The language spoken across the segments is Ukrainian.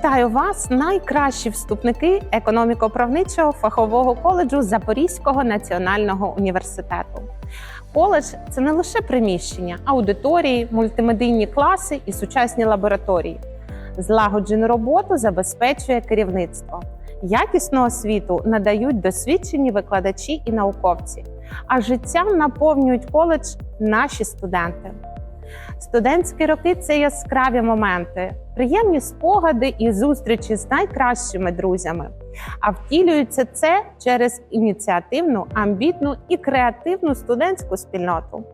Вітаю вас, найкращі вступники економіко-правничого фахового коледжу Запорізького національного університету. Коледж це не лише приміщення, аудиторії, мультимедійні класи і сучасні лабораторії. Злагоджену роботу забезпечує керівництво. Якісну освіту надають досвідчені викладачі і науковці, а життям наповнюють коледж наші студенти. Студентські роки це яскраві моменти, приємні спогади і зустрічі з найкращими друзями. А втілюється це через ініціативну, амбітну і креативну студентську спільноту.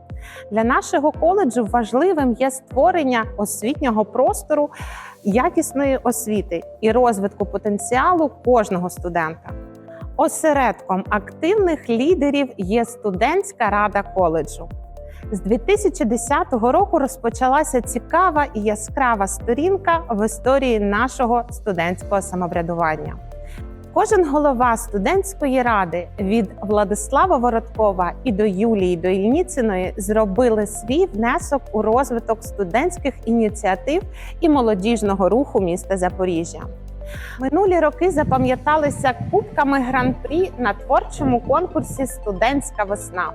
Для нашого коледжу важливим є створення освітнього простору, якісної освіти і розвитку потенціалу кожного студента. Осередком активних лідерів є студентська рада коледжу. З 2010 року розпочалася цікава і яскрава сторінка в історії нашого студентського самоврядування. Кожен голова студентської ради від Владислава Вородкова і до Юлії Доїльніциної зробили свій внесок у розвиток студентських ініціатив і молодіжного руху міста Запоріжжя. Минулі роки запам'яталися кубками гран-прі на творчому конкурсі Студентська весна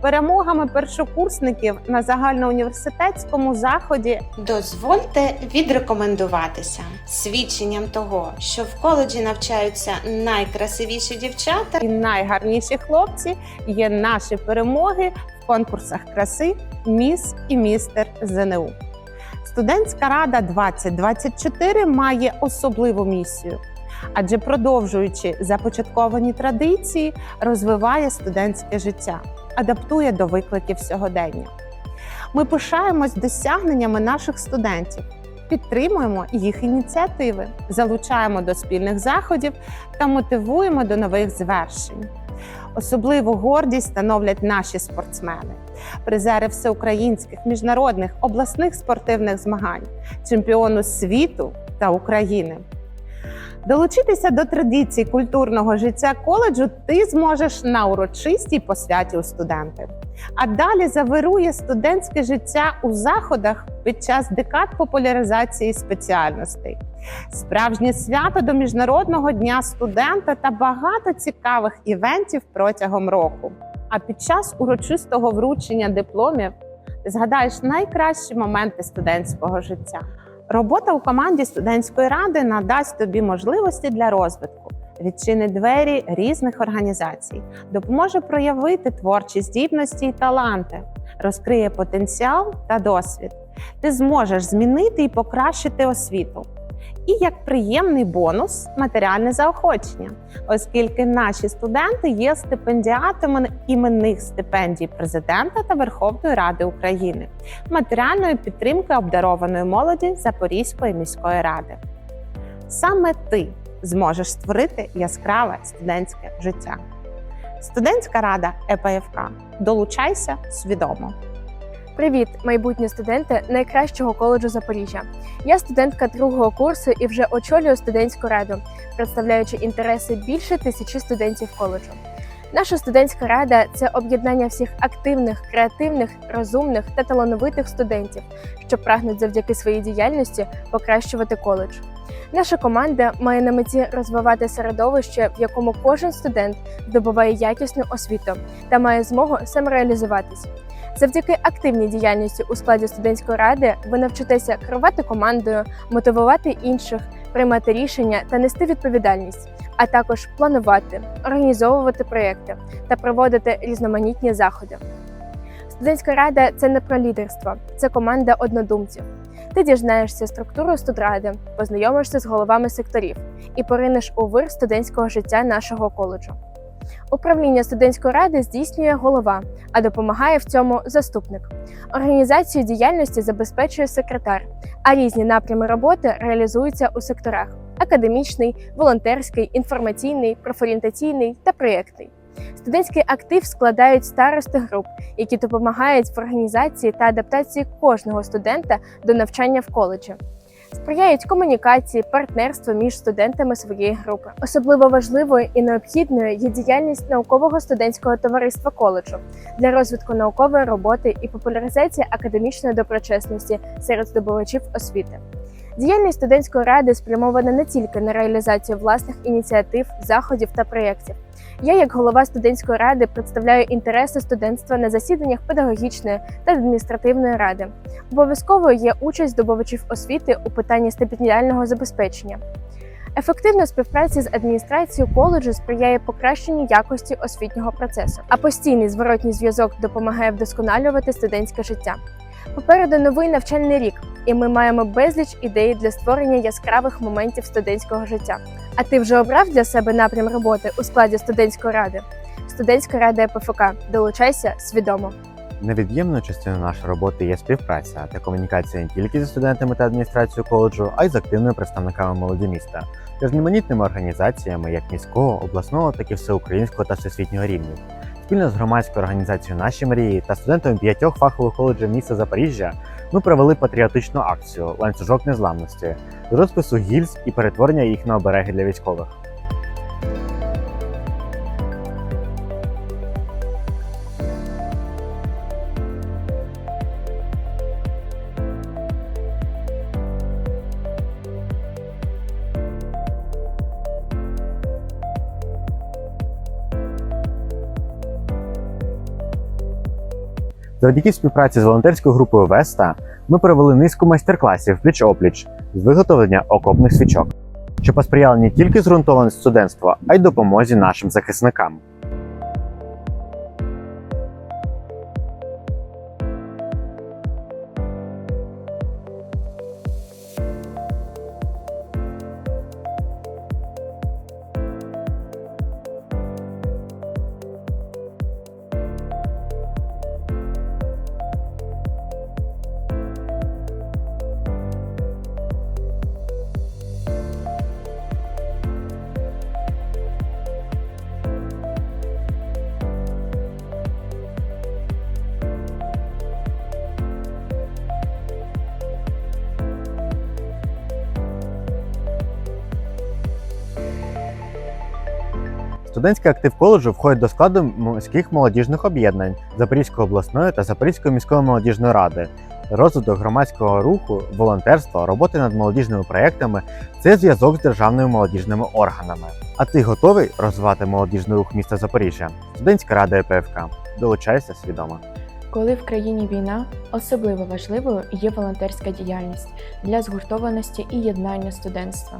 перемогами першокурсників на загальноуніверситетському заході. Дозвольте відрекомендуватися свідченням того, що в коледжі навчаються найкрасивіші дівчата. І найгарніші хлопці є наші перемоги в конкурсах краси Міс і містер ЗНУ. Студентська рада 2024 має особливу місію, адже продовжуючи започатковані традиції, розвиває студентське життя адаптує до викликів сьогодення. Ми пишаємось досягненнями наших студентів, підтримуємо їх ініціативи, залучаємо до спільних заходів та мотивуємо до нових звершень. Особливу гордість становлять наші спортсмени, призери всеукраїнських міжнародних обласних спортивних змагань, чемпіону світу та України. Долучитися до традицій культурного життя коледжу ти зможеш на урочистій посвяті у студенти. А далі завирує студентське життя у заходах під час декад популяризації спеціальностей, справжнє свято до міжнародного дня студента та багато цікавих івентів протягом року. А під час урочистого вручення дипломів ти згадаєш найкращі моменти студентського життя. Робота у команді студентської ради надасть тобі можливості для розвитку, відчинить двері різних організацій, допоможе проявити творчі здібності і таланти, розкриє потенціал та досвід. Ти зможеш змінити і покращити освіту. І як приємний бонус матеріальне заохочення, оскільки наші студенти є стипендіатами іменних стипендій президента та Верховної Ради України, матеріальної підтримки обдарованої молоді Запорізької міської ради. Саме ти зможеш створити яскраве студентське життя. Студентська рада ЕПФК. Долучайся свідомо. Привіт, майбутні студенти найкращого коледжу Запоріжжя. Я студентка другого курсу і вже очолюю студентську раду, представляючи інтереси більше тисячі студентів коледжу. Наша студентська рада це об'єднання всіх активних, креативних, розумних та талановитих студентів, що прагнуть завдяки своїй діяльності покращувати коледж. Наша команда має на меті розвивати середовище, в якому кожен студент здобуває якісну освіту та має змогу самореалізуватись. Завдяки активній діяльності у складі студентської ради ви навчитеся керувати командою, мотивувати інших, приймати рішення та нести відповідальність, а також планувати, організовувати проєкти та проводити різноманітні заходи. Студентська рада це не про лідерство, це команда однодумців. Ти дізнаєшся структуру студради, познайомишся з головами секторів і поринеш у вир студентського життя нашого коледжу. Управління студентської ради здійснює голова, а допомагає в цьому заступник. Організацію діяльності забезпечує секретар, а різні напрями роботи реалізуються у секторах: академічний, волонтерський, інформаційний, профорієнтаційний та проєктний. Студентський актив складають старости груп, які допомагають в організації та адаптації кожного студента до навчання в коледжі сприяють комунікації, партнерству між студентами своєї групи. Особливо важливою і необхідною є діяльність наукового студентського товариства коледжу для розвитку наукової роботи і популяризації академічної доброчесності серед здобувачів освіти. Діяльність студентської ради спрямована не тільки на реалізацію власних ініціатив, заходів та проєктів. Я, як голова студентської ради, представляю інтереси студентства на засіданнях педагогічної та адміністративної ради. Обов'язковою є участь здобувачів освіти у питанні стипендіального забезпечення. Ефективна співпраця з адміністрацією коледжу сприяє покращенню якості освітнього процесу, а постійний зворотній зв'язок допомагає вдосконалювати студентське життя. Попереду новий навчальний рік, і ми маємо безліч ідей для створення яскравих моментів студентського життя. А ти вже обрав для себе напрям роботи у складі студентської ради? Студентська рада ЕПФК. Долучайся свідомо. Невід'ємною частиною нашої роботи є співпраця та комунікація не тільки зі студентами та адміністрацією коледжу, а й з активними представниками молоді міста, та різноманітними організаціями як міського, обласного, так і всеукраїнського та всесвітнього рівнів. Спільно з громадською організацією Наші мрії та студентами п'ятьох фахових коледжів міста Запоріжжя ми провели патріотичну акцію Ланцюжок незламності з розпису гільз і перетворення їх на обереги для військових. Завдяки співпраці з волонтерською групою Веста ми провели низку майстер-класів пліч-опліч з виготовлення окопних свічок, що посприяли не тільки зґрунтованості студентства, а й допомозі нашим захисникам. Студентський актив коледжу входить до складу міських молодіжних об'єднань Запорізької обласної та Запорізької міської молодіжної ради. Розвиток громадського руху, волонтерства, роботи над молодіжними проектами це зв'язок з державними молодіжними органами. А ти готовий розвивати молодіжний рух міста Запоріжжя? Студентська рада ЕПФК. Долучайся свідомо. Коли в країні війна, особливо важливою є волонтерська діяльність для згуртованості і єднання студентства.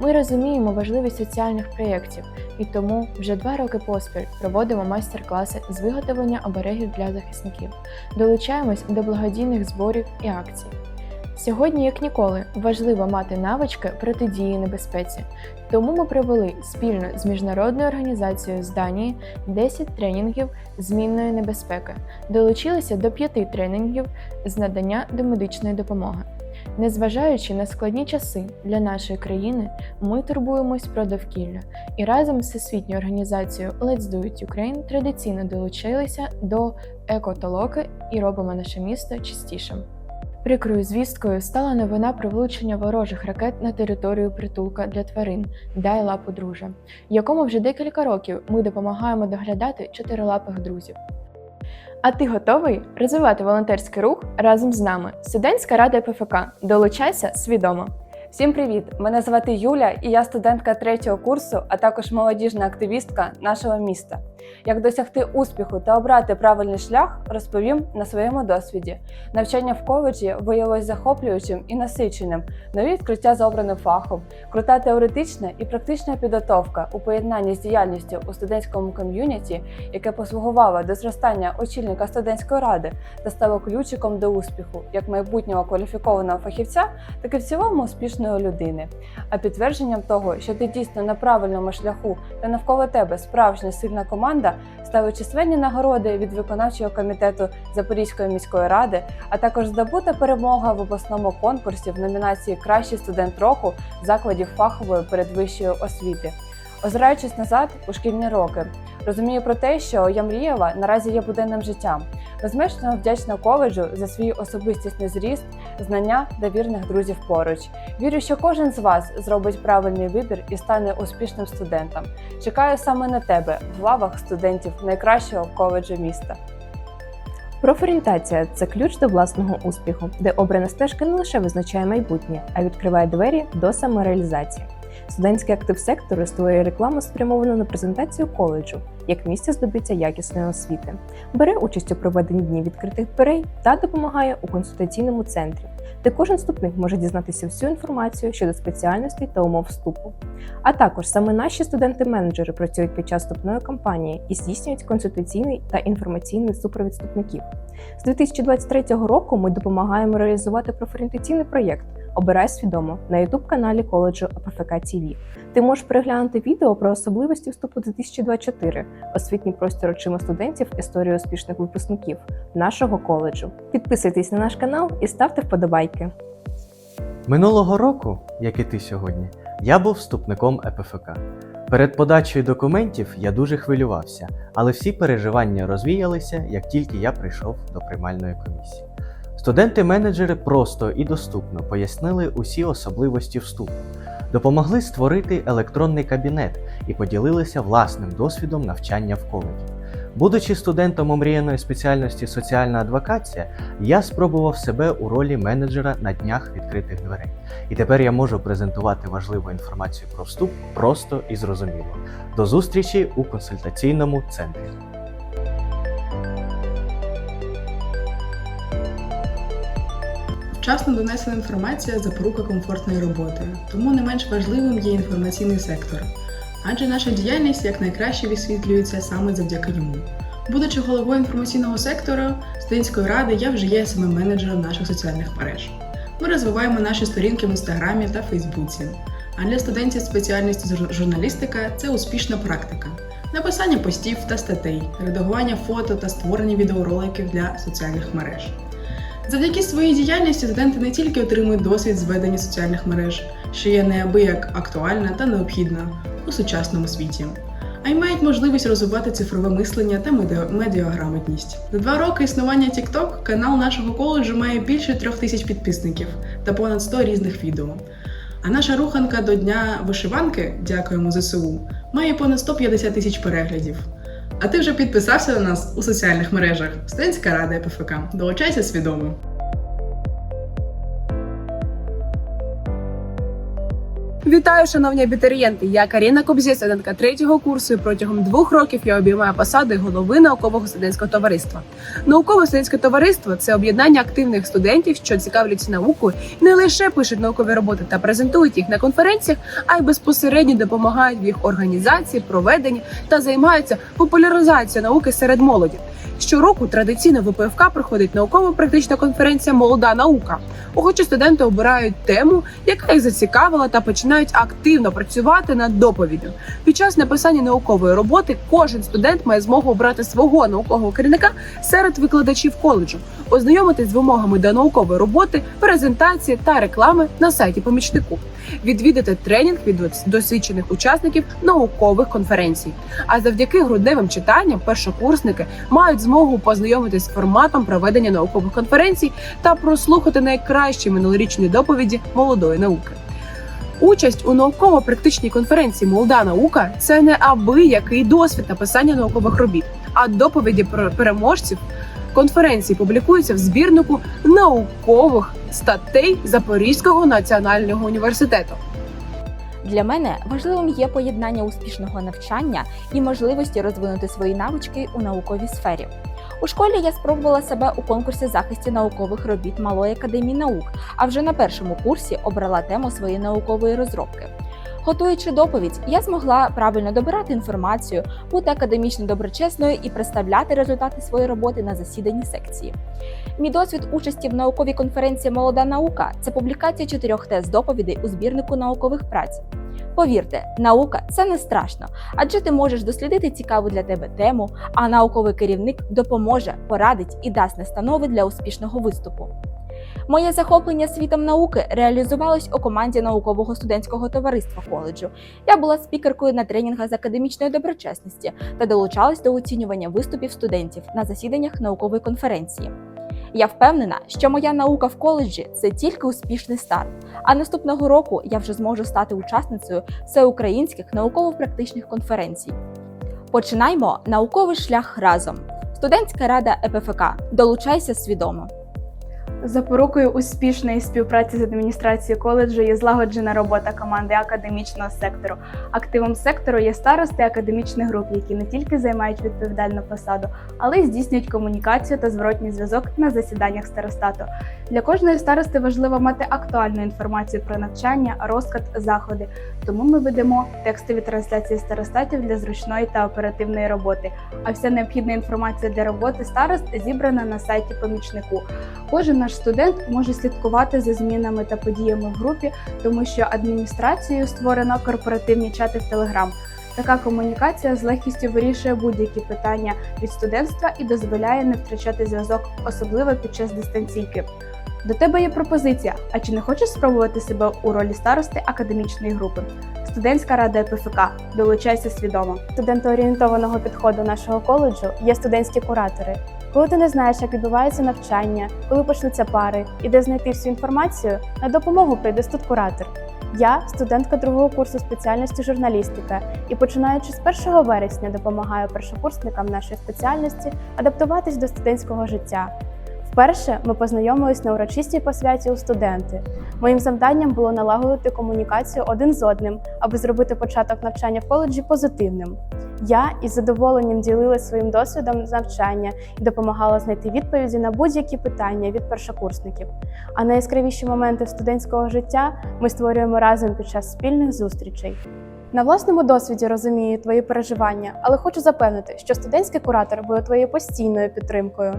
Ми розуміємо важливість соціальних проєктів і тому вже два роки поспіль проводимо майстер-класи з виготовлення оберегів для захисників, долучаємось до благодійних зборів і акцій. Сьогодні, як ніколи, важливо мати навички протидії небезпеці, тому ми провели спільно з міжнародною організацією з Данії 10 тренінгів змінної небезпеки долучилися до п'яти тренінгів з надання домедичної допомоги. Незважаючи на складні часи для нашої країни, ми турбуємось про довкілля і разом з всесвітньою організацією Let's Do It Ukraine традиційно долучилися до екотолоки і робимо наше місто чистішим. Прикрою звісткою стала новина про влучення ворожих ракет на територію притулка для тварин Дай лапу друже, якому вже декілька років ми допомагаємо доглядати чотирилапих друзів. А ти готовий розвивати волонтерський рух разом з нами? Студентська рада ПФК. Долучайся свідомо. Всім привіт! Мене звати Юля, і я студентка третього курсу, а також молодіжна активістка нашого міста. Як досягти успіху та обрати правильний шлях, розповім на своєму досвіді. Навчання в коледжі виявилось захоплюючим і насиченим, нові відкриття за обраним фахом, крута теоретична і практична підготовка у поєднанні з діяльністю у студентському ком'юніті, яке послугувало до зростання очільника студентської ради та стало ключиком до успіху як майбутнього кваліфікованого фахівця, так і в цілому успішної людини. А підтвердженням того, що ти дійсно на правильному шляху та навколо тебе справжня сильна команда, стали численні нагороди від виконавчого комітету Запорізької міської ради, а також здобута перемога в обласному конкурсі в номінації Кращий студент року закладів фахової передвищої освіти. Озираючись назад у шкільні роки, розумію про те, що я мріяла наразі є буденним життям. Безмежно вдячна коледжу за свій особистісний зріст, знання та вірних друзів поруч. Вірю, що кожен з вас зробить правильний вибір і стане успішним студентом. Чекаю саме на тебе в лавах студентів найкращого коледжу міста. Профорієнтація це ключ до власного успіху, де обрана стежка не лише визначає майбутнє, а й відкриває двері до самореалізації. Студентський актив сектору створює рекламу, спрямовану на презентацію коледжу як місце здобуття якісної освіти, бере участь у проведенні днів відкритих дверей та допомагає у консультаційному центрі, де кожен вступник може дізнатися всю інформацію щодо спеціальностей та умов вступу. А також саме наші студенти-менеджери працюють під час вступної кампанії і здійснюють консультаційний та інформаційний супровід вступників. З 2023 року ми допомагаємо реалізувати профорієнтаційний проєкт Обирай свідомо на youtube каналі коледжу АПФК TV. Ти можеш переглянути відео про особливості вступу 2024, освітній простір очима студентів, історію успішних випускників нашого коледжу. Підписуйтесь на наш канал і ставте вподобайки. Минулого року, як і ти сьогодні, я був вступником ЕПФК. Перед подачею документів я дуже хвилювався, але всі переживання розвіялися, як тільки я прийшов до приймальної комісії. Студенти-менеджери просто і доступно пояснили усі особливості вступу, допомогли створити електронний кабінет і поділилися власним досвідом навчання в коледжі. Будучи студентом омріяної спеціальності соціальна адвокація, я спробував себе у ролі менеджера на днях відкритих дверей. І тепер я можу презентувати важливу інформацію про вступ просто і зрозуміло. До зустрічі у консультаційному центрі. Вчасно донесена інформація запорука комфортної роботи, тому не менш важливим є інформаційний сектор, адже наша діяльність якнайкраще висвітлюється саме завдяки йому. Будучи головою інформаційного сектору студентської ради, я вже є самим менеджером наших соціальних мереж. Ми розвиваємо наші сторінки в інстаграмі та Фейсбуці. А для студентів спеціальності журналістика це успішна практика. Написання постів та статей, редагування фото та створення відеороликів для соціальних мереж. Завдяки своїй діяльності студенти не тільки отримують досвід зведення соціальних мереж, що є неабияк актуальна та необхідна у сучасному світі, а й мають можливість розвивати цифрове мислення та медіа- медіаграмотність. За два роки існування TikTok канал нашого коледжу має більше трьох тисяч підписників та понад 100 різних відео. А наша руханка до Дня вишиванки, дякуємо ЗСУ, має понад 150 тисяч переглядів. А ти вже підписався на нас у соціальних мережах Студентська рада ПФК. Долучайся свідомо. Вітаю, шановні абітурієнти! Я Каріна Кобзє, студентка третього курсу. і Протягом двох років я обіймаю посади голови наукового студентського товариства. Наукове студентське товариство це об'єднання активних студентів, що цікавляться наукою, не лише пишуть наукові роботи та презентують їх на конференціях, а й безпосередньо допомагають в їх організації, проведенні та займаються популяризацією науки серед молоді. Щороку традиційно в УПФК проходить науково-практична конференція Молода наука. Охочі студенти обирають тему, яка їх зацікавила, та починають активно працювати над доповіддю. Під час написання наукової роботи кожен студент має змогу обрати свого наукового керівника серед викладачів коледжу, ознайомитись з вимогами до наукової роботи, презентації та реклами на сайті помічнику, відвідати тренінг від досвідчених учасників наукових конференцій. А завдяки грудневим читанням першокурсники мають змогу познайомитись з форматом проведення наукових конференцій та прослухати найкращі минулорічні доповіді молодої науки. Участь у науково-практичній конференції Молода наука це не аби який досвід написання наукових робіт, а доповіді про переможців конференції публікуються в збірнику наукових статей Запорізького національного університету. Для мене важливим є поєднання успішного навчання і можливості розвинути свої навички у науковій сфері. У школі я спробувала себе у конкурсі захисті наукових робіт Малої академії наук, а вже на першому курсі обрала тему своєї наукової розробки. Готуючи доповідь, я змогла правильно добирати інформацію, бути академічно доброчесною і представляти результати своєї роботи на засіданні секції. Мій досвід участі в науковій конференції Молода наука це публікація чотирьох тез доповідей у збірнику наукових праць. Повірте, наука це не страшно, адже ти можеш дослідити цікаву для тебе тему, а науковий керівник допоможе, порадить і дасть настанови для успішного виступу. Моє захоплення світом науки реалізувалось у команді наукового студентського товариства коледжу. Я була спікеркою на тренінгах з академічної доброчесності та долучалась до оцінювання виступів студентів на засіданнях наукової конференції. Я впевнена, що моя наука в коледжі це тільки успішний старт. А наступного року я вже зможу стати учасницею всеукраїнських науково-практичних конференцій. Починаймо науковий шлях разом. Студентська рада ЕПФК. Долучайся свідомо. Запорукою успішної співпраці з адміністрацією коледжу є злагоджена робота команди академічного сектору. Активом сектору є старости академічних груп, які не тільки займають відповідальну посаду, але й здійснюють комунікацію та зворотній зв'язок на засіданнях старостату. Для кожної старости важливо мати актуальну інформацію про навчання, розклад, заходи. Тому ми ведемо текстові трансляції старостатів для зручної та оперативної роботи. А вся необхідна інформація для роботи старост зібрана на сайті помічнику. Кожен наш студент може слідкувати за змінами та подіями в групі, тому що адміністрацією створено корпоративні чати в Телеграм. Така комунікація з легкістю вирішує будь-які питання від студентства і дозволяє не втрачати зв'язок, особливо під час дистанційки. До тебе є пропозиція. А чи не хочеш спробувати себе у ролі старости академічної групи? Студентська рада ЕПФК. Долучайся свідомо. Студентоорієнтованого підходу нашого коледжу є студентські куратори. Коли ти не знаєш, як відбувається навчання, коли почнуться пари і де знайти всю інформацію, на допомогу прийде студкуратор. Я студентка другого курсу спеціальності журналістика і починаючи з 1 вересня допомагаю першокурсникам нашої спеціальності адаптуватись до студентського життя. Вперше ми познайомились на урочистій посвяті у студенти. Моїм завданням було налагодити комунікацію один з одним, аби зробити початок навчання в коледжі позитивним. Я із задоволенням ділилася своїм досвідом навчання і допомагала знайти відповіді на будь-які питання від першокурсників. А найяскравіші моменти студентського життя ми створюємо разом під час спільних зустрічей. На власному досвіді розумію твої переживання, але хочу запевнити, що студентський куратор буде твоєю постійною підтримкою.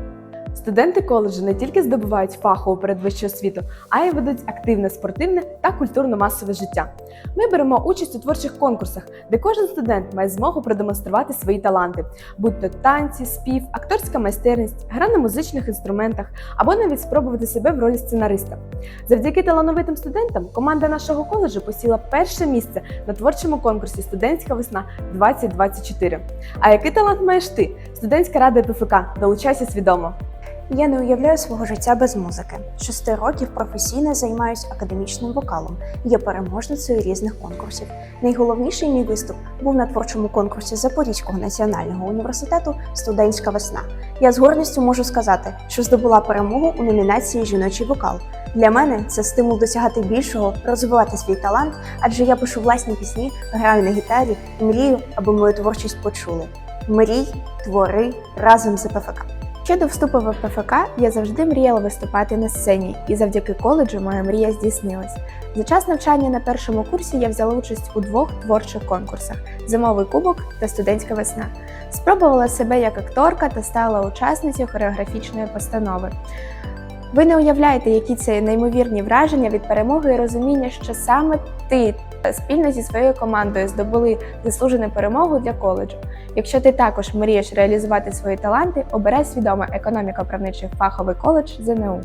Студенти коледжу не тільки здобувають фахову передвищу освіту, а й ведуть активне спортивне та культурно-масове життя. Ми беремо участь у творчих конкурсах, де кожен студент має змогу продемонструвати свої таланти, будь то танці, спів, акторська майстерність, гра на музичних інструментах або навіть спробувати себе в ролі сценариста. Завдяки талановитим студентам команда нашого коледжу посіла перше місце на творчому конкурсі Студентська весна 2024. А який талант маєш ти? Студентська рада ПФК. Долучайся свідомо. Я не уявляю свого життя без музики. Шести років професійно займаюся академічним вокалом, є переможницею різних конкурсів. Найголовніший мій виступ був на творчому конкурсі Запорізького національного університету Студентська весна. Я з гордістю можу сказати, що здобула перемогу у номінації Жіночий вокал. Для мене це стимул досягати більшого, розвивати свій талант, адже я пишу власні пісні, граю на гітарі і мрію, аби мою творчість почули. Мрій, твори разом з ПФК. Ще до вступу в ПФК я завжди мріяла виступати на сцені, і завдяки коледжу моя мрія здійснилась. За час навчання на першому курсі я взяла участь у двох творчих конкурсах: Зимовий кубок та студентська весна. Спробувала себе як акторка та стала учасницею хореографічної постанови. Ви не уявляєте, які це неймовірні враження від перемоги і розуміння, що саме ти спільно зі своєю командою здобули заслужену перемогу для коледжу. Якщо ти також мрієш реалізувати свої таланти, обирай свідомо економіко-правничий фаховий коледж ЗНУ.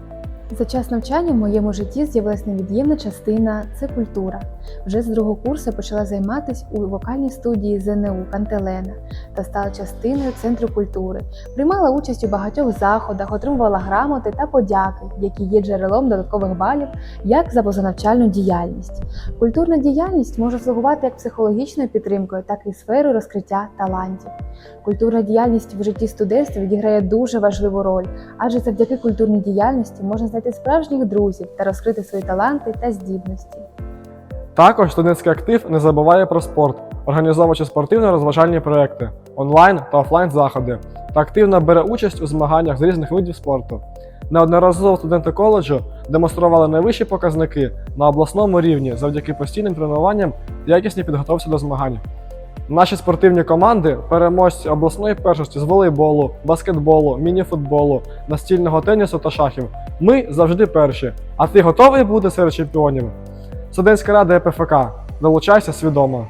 За час навчання в моєму житті з'явилася невід'ємна частина це культура. Вже з другого курсу почала займатися у вокальній студії ЗНУ Кантелена та стала частиною центру культури. Приймала участь у багатьох заходах, отримувала грамоти та подяки, які є джерелом додаткових балів як за позанавчальну діяльність. Культурна діяльність може слугувати як психологічною підтримкою, так і сферою розкриття талантів. Культурна діяльність в житті студентства відіграє дуже важливу роль, адже завдяки культурній діяльності можна знайти справжніх друзів та розкрити свої таланти та здібності. Також студентський актив не забуває про спорт, організовуючи спортивно-розважальні проекти, онлайн та офлайн заходи та активно бере участь у змаганнях з різних видів спорту. Неодноразово студенти коледжу демонстрували найвищі показники на обласному рівні завдяки постійним тренуванням та якісній підготовці до змагань. Наші спортивні команди переможці обласної першості з волейболу, баскетболу, мініфутболу, настільного тенісу та шахів. Ми завжди перші. А ти готовий бути серед чемпіонів? Студентська рада ЕПФК. Долучайся свідомо.